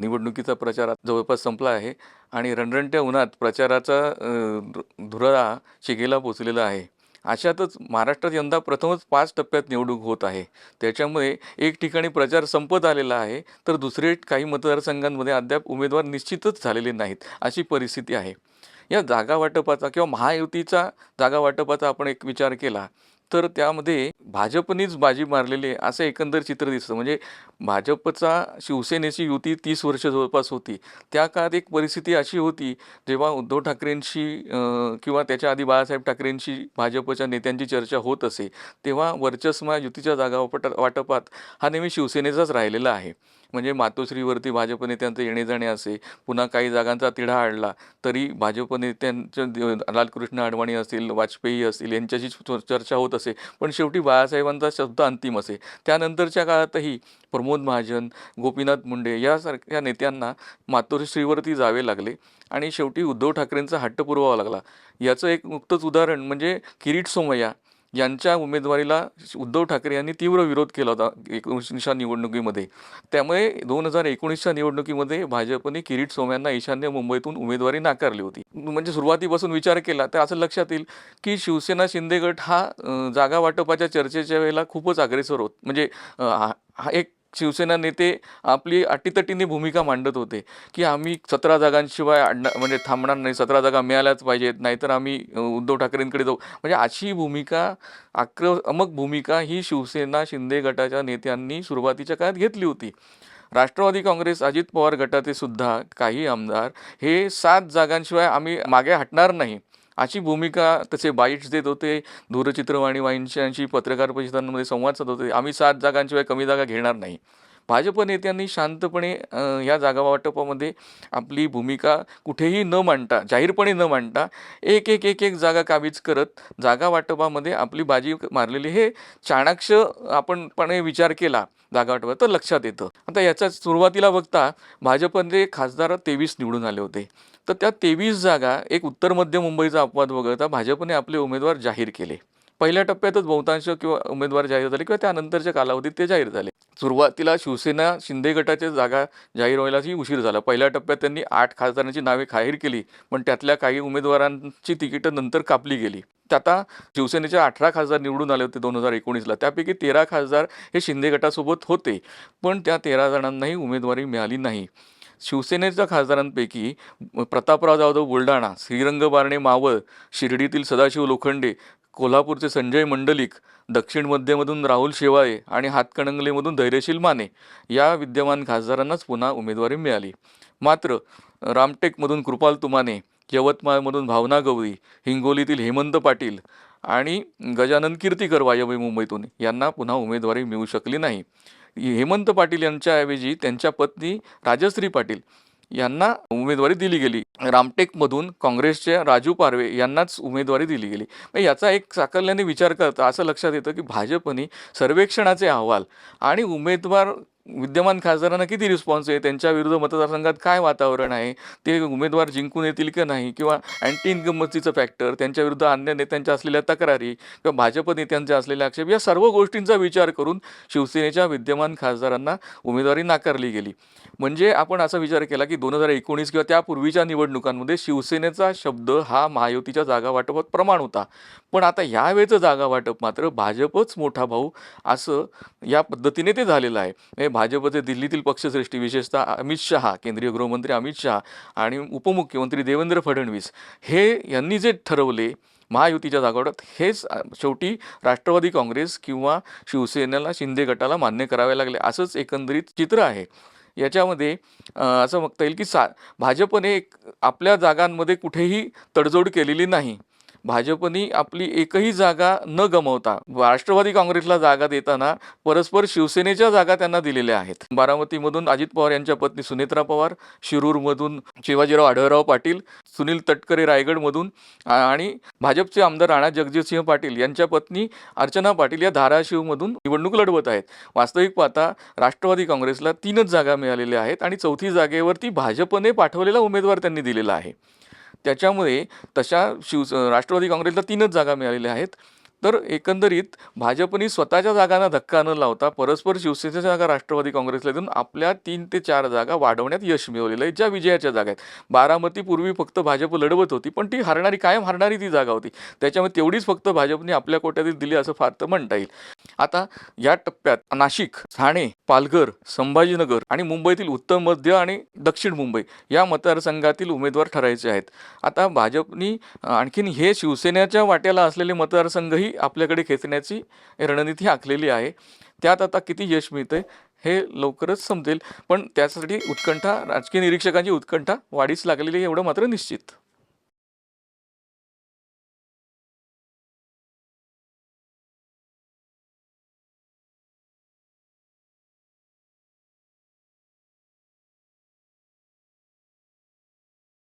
निवडणुकीचा प्रचार जवळपास संपला आहे आणि रणरणत्या उन्हात प्रचाराचा धुरळा शिगेला पोचलेला आहे. अशातच महाराष्ट्रात यंदा प्रथमच पाच टप्प्यात निवडणूक होत आहे. त्याच्यामुळे एक ठिकाणी प्रचार संपत आलेला आहे तर दुसरे काही मतदारसंघांमध्ये अद्याप उमेदवार निश्चितच झालेले नाहीत अशी परिस्थिती आहे. या जागा वाटपाचा किंवा महायुतीचा जागा वाटपाचा आपण एक विचार केला तर त्यामध्ये भाजपनेच बाजी मारलेली आहे असं एकंदर चित्र दिसतं. म्हणजे भाजपचा शिवसेनेची युती तीस वर्ष जवळपास होती. त्या काळात एक परिस्थिती अशी होती जेव्हा उद्धव ठाकरेंशी किंवा त्याच्या आधी बाळासाहेब ठाकरेंशी भाजपच्या नेत्यांची चर्चा होत असे तेव्हा वर्चस्व युतीच्या जागा वाटपात हा नेहमी शिवसेनेचाच राहिलेला आहे. म्हणजे मातोश्रीवरती भाजप नेत्यांचं येणे जाणे असे पुन्हा काही जागांचा तिढा आणला तरी भाजप नेत्यांचं लालकृष्ण अडवाणी असतील वाजपेयी असतील यांच्याशी चर्चा होत असे पण शेवटी बाळासाहेबांचा शब्द अंतिम असे. त्यानंतरच्या काळातही प्रमोद महाजन गोपीनाथ मुंडे यासारख्या नेत्यांना मातोश्रीवरती जावे लागले आणि शेवटी उद्धव ठाकरेंचा हट्ट पुरवावा लागला. याचं एक नुकतंच उदाहरण म्हणजे किरीट सोमय्या यांच्या उमेदवारीला उद्धव ठाकरे यांनी तीव्र विरोध केला होता एकोणीसच्या निवडणुकीमध्ये. त्यामुळे दोन हजार एकोणीसच्या निवडणुकीमध्ये भाजपने किरीट सोम्यांना ईशान्य मुंबईतून उमेदवारी नाकारली होती. म्हणजे सुरुवातीपासून विचार केला तर असं लक्षात येईल की शिवसेना शिंदे गट हा जागा वाटपाच्या चर्चेच्या वेळेला खूपच अग्रेसर होत. म्हणजे हा हा एक शिवसेना नेते आपली अटीतटीने भूमिका मांडत होते की आम्ही सतरा जागांशिवाय अडणार म्हणजे थांबणार नाही सतरा जागा मिळाल्याच पाहिजेत नाहीतर आम्ही उद्धव ठाकरेंकडे जाऊ. म्हणजे अशी भूमिका आक्रमक भूमिका ही शिवसेना शिंदे गटाच्या नेत्यांनी सुरुवातीच्या काळात घेतली होती. राष्ट्रवादी काँग्रेस अजित पवार गटाचे सुद्धा काही आमदार हे सात जागांशिवाय आम्ही मागे हटणार नाही. अशी भूमिका तसे बाईट्स देत होते. दूरचित्रवाणी वाहिन्यांशी पत्रकार परिषदांमध्ये संवाद साधत होते. आम्ही सात जागांशिवाय कमी जागा घेणार नाही. भाजप नेत्यांनी शांतपणे या जागा वाटपामध्ये आपली भूमिका कुठेही न मांडता जाहीरपणे न मांडता एक एक एक एक जागा काबीज करत जागा वाटपामध्ये आपली बाजी मारलेली. हे चाणाक्ष आपणपणे विचार केला जागा वाटपात तर लक्षात येतं. आता याच्या सुरुवातीला बघता भाजपचे खासदार तेवीस निवडून आले होते. तर त्या तेवीस जागा एक उत्तर मध्य मुंबईचा अपवाद वगळता भाजपने आपले उमेदवार जाहीर केले. पहिल्या टप्प्यातच बहुतांश किंवा उमेदवार जाहीर झाले किंवा त्यानंतरच्या कालावधीत ते जाहीर झाले. सुरुवातीला शिवसेना शिंदे गटाच्या जागा जाहीर व्हायलाही उशीर झाला. पहिल्या टप्प्यात त्यांनी आठ खासदारांची नावे जाहीर केली पण त्यातल्या काही उमेदवारांची तिकीटं नंतर कापली गेली. तर आता शिवसेनेचे अठरा खासदार निवडून आले होते दोन हजार एकोणीसला. त्यापैकी तेरा खासदार हे शिंदे गटासोबत होते पण त्या तेरा जणांनाही उमेदवारी मिळाली नाही. शिवसेनेच्या खासदारांपैकी प्रतापराव जाधव बुलढाणा श्रीरंग बारणे मावळ शिर्डीतील सदाशिव लोखंडे कोल्हापूरचे संजय मंडलिक दक्षिण मध्यमधून राहुल शेवाळे आणि हातकणंगलेमधून धैर्यशील माने या विद्यमान खासदारांनाच पुन्हा उमेदवारी मिळाली. मात्र रामटेकमधून कृपाल तुमाने यवतमाळमधून भावना गवळी हिंगोलीतील हेमंत पाटील आणि गजानन कीर्तीकर वायव्य मुंबईतून यांना पुन्हा उमेदवारी मिळू शकली नाही. हेमंत पाटील यांच्याऐवजी त्यांच्या पत्नी राजश्री पाटील यांना उमेदवारी दिली गेली. रामटेकमधून काँग्रेसचे राजू पारवे यांनाच उमेदवारी दिली गेली. मग याचा एक साकल्याने विचार करता असं लक्षात येतं की भाजपने सर्वेक्षणाचे अहवाल आणि उमेदवार विद्यमान खासदारांना किती रिस्पॉन्स आहे? त्यांच्या विरुद्ध मतदारसंघात काय वातावरण आहे? ते उमेदवार जिंकून येतील की नाही? किंवा अँटी इन्कमसीचं फॅक्टर त्यांच्या विरुद्ध अन्य नेत्यांच्या असलेल्या तक्रारी किंवा भाजप नेत्यांच्या असलेल्या आक्षेप या सर्व गोष्टींचा विचार करून शिवसेनेच्या विद्यमान खासदारांना उमेदवारी नाकारली गेली. म्हणजे आपण असा विचार केला की दोन हजार एकोणीस किंवा त्यापूर्वीच्या निवडणुकांमध्ये शिवसेनेचा शब्द हा महायुतीच्या जागा वाटपात प्रमाण होता. पण आता ह्यावेळेचं जागा वाटप मात्र भाजपच मोठा भाऊ असं या पद्धतीने ते झालेलं आहे. म्हणजे भाजपचे दिल्लीतील पक्षश्रेष्ठी विशेषतः अमित शहा केंद्रीय गृहमंत्री अमित शहा आणि उपमुख्यमंत्री देवेंद्र फडणवीस हे यांनी जे ठरवले महायुतीच्या जागावाटप हेच शेवटी राष्ट्रवादी काँग्रेस किंवा शिवसेनेला शिंदे गटाला मान्य करावे लागले. असंच एकंदरीत चित्र आहे. याच्यामध्ये असं बघता येईल की सा भाजपने एक आपल्या जागांमध्ये कुठेही तडजोड केलेली नाही. भाजपनी आपली एकही जागा न गमवता राष्ट्रवादी काँग्रेसला जागा देताना परस्पर शिवसेनेच्या जागा त्यांना दिलेल्या आहेत. बारामतीमधून अजित पवार यांच्या पत्नी सुनेत्रा पवार शिरूरमधून शिवाजीराव आढळराव पाटील सुनील तटकरे रायगडमधून आणि भाजपचे आमदार राणा जगजितसिंह पाटील यांच्या पत्नी अर्चना पाटील या धाराशिवमधून निवडणूक लढवत आहेत. वास्तविक पाहता राष्ट्रवादी काँग्रेसला तीनच जागा मिळालेल्या आहेत आणि चौथी जागेवरती भाजपने पाठवलेला उमेदवार त्यांनी दिलेला आहे. त्याच्यामुळे तशा शिव राष्ट्रवादी काँग्रेसला तीनच जागा मिळालेल्या आहेत. तर एकंदरीत भाजपनी स्वतःच्या जागांना धक्का न लावता परस्पर शिवसेनेच्या जागा राष्ट्रवादी काँग्रेसला देऊन आपल्या तीन ते चार जागा वाढवण्यात यश मिळवलेलं आहे. ज्या विजयाच्या जागा आहेत. बारामती पूर्वी फक्त भाजप लढवत होती पण ती हरणारी कायम हरणारी ती जागा होती. त्याच्यामुळे तेवढीच फक्त भाजपने आपल्या कोट्यातील दिली असं फार तर म्हणता येईल. आता या टप्प्यात नाशिक ठाणे पालघर संभाजीनगर आणि मुंबईतील उत्तर मध्य आणि दक्षिण मुंबई या मतदारसंघातील उमेदवार ठरायचे आहेत. आता भाजपनी आणखीन हे शिवसेनेच्या वाट्याला असलेले मतदारसंघही आपल्याकडे खेचण्याची रणनीती आखलेली आहे. त्यात आता किती यश मिळते हे लवकरच समजेल. पण त्यासाठी उत्कंठा राजकीय निरीक्षकांची उत्कंठा वाढीस लागलेली आहे एवढं मात्र निश्चित.